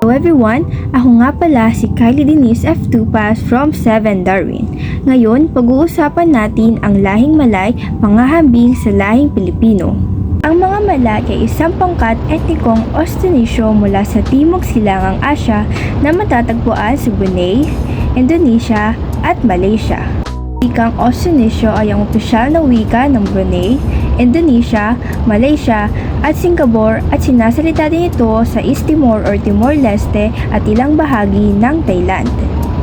Hello everyone, ako nga pala si Kylie Denise F2 Pass from 7 Darwin. Ngayon, pag-uusapan natin ang lahing Malay, pangahambing sa lahing Pilipino. Ang mga Malay ay isang pangkat etnikong Austronesiyo mula sa Timog Silangang Asya na matatagpuan sa Brunei, Indonesia at Malaysia. Wikang Austronesiyo ay ang opisyal na wika ng Brunei, Indonesia, Malaysia at Singapore at sinasalita din ito sa East Timor or Timor-Leste at ilang bahagi ng Thailand.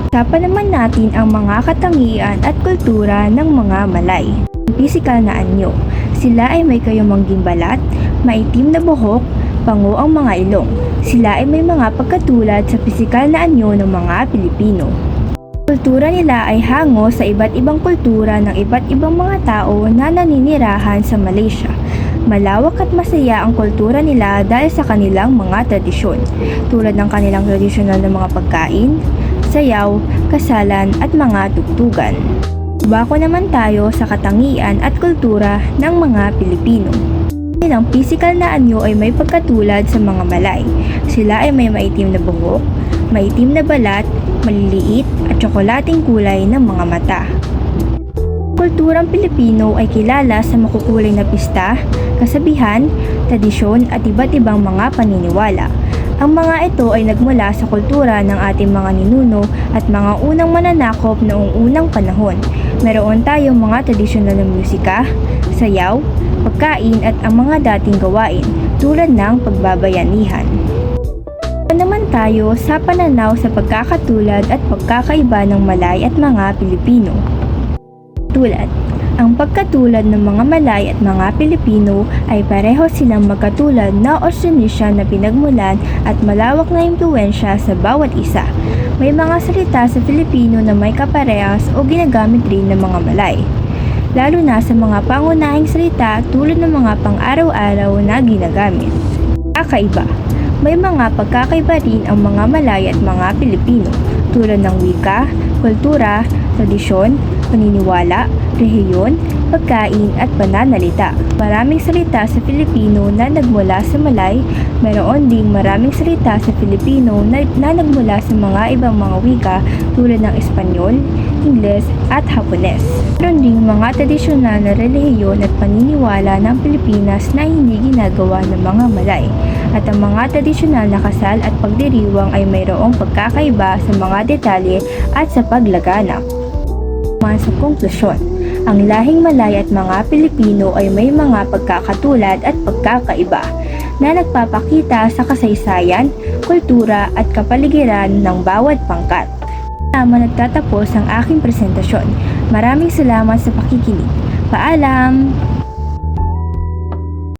Usapan naman natin ang mga katangian at kultura ng mga Malay. Pisikal na anyo. Sila ay may kayamangging balat, maitim na buhok, pango ang mga ilong. Sila ay may mga pagkatulad sa pisikal na anyo ng mga Pilipino. Kultura nila ay hango sa iba't ibang kultura ng iba't ibang mga tao na naninirahan sa Malaysia. Malawak at masaya ang kultura nila dahil sa kanilang mga tradisyon, tulad ng kanilang tradisyonal na mga pagkain, sayaw, kasalan at mga tugtugan. Bako naman tayo sa katangian at kultura ng mga Pilipino. Ang physical na anyo ay may pagkatulad sa mga Malay. Sila ay may maitim na buhok, maitim na balat, maliliit at tsokolating kulay ng mga mata. Kulturang Pilipino ay kilala sa makukulay na pista, kasabihan, tradisyon at iba't ibang mga paniniwala. Ang mga ito ay nagmula sa kultura ng ating mga ninuno at mga unang mananakop noong unang panahon. Meron tayong mga tradisyonal na musika, sayaw, pagkain at ang mga dating gawain tulad ng pagbabayanihan. Naman tayo sa pananaw sa pagkakatulad at pagkakaiba ng Malay at mga Pilipino. Tulad, ang pagkatulad ng mga Malay at mga Pilipino ay pareho silang magkatulad na Austronesian na pinagmulan at malawak na impluensya sa bawat isa. May mga salita sa Filipino na may kaparehas o ginagamit rin ng mga Malay. Lalo na sa mga pangunahing salita tulad ng mga pang-araw-araw na ginagamit. Kakaiba may mga pagkakaiba rin ang mga Malay at mga Pilipino tulad ng wika, kultura, tradisyon, paniniwala, rehiyon, pagkain at pananalita. Maraming salita sa Filipino na nagmula sa Malay, mayroon ding maraming salita sa Filipino na, na nagmula sa mga ibang mga wika tulad ng Espanyol, Ingles at Hapones. Meron ding mga tradisyonal na relihiyon at paniniwala ng Pilipinas na hindi ginagawa ng mga Malay. At ang mga tradisyonal na kasal at pagdiriwang ay mayroong pagkakaiba sa mga detalye at sa paglaganap. Man sa konklusyon, ang lahing Malay at mga Pilipino ay may mga pagkakatulad at pagkakaiba na nagpapakita sa kasaysayan, kultura at kapaligiran ng bawat pangkat. Tama nagtatapos ang aking presentasyon. Maraming salamat sa pakikinig. Paalam!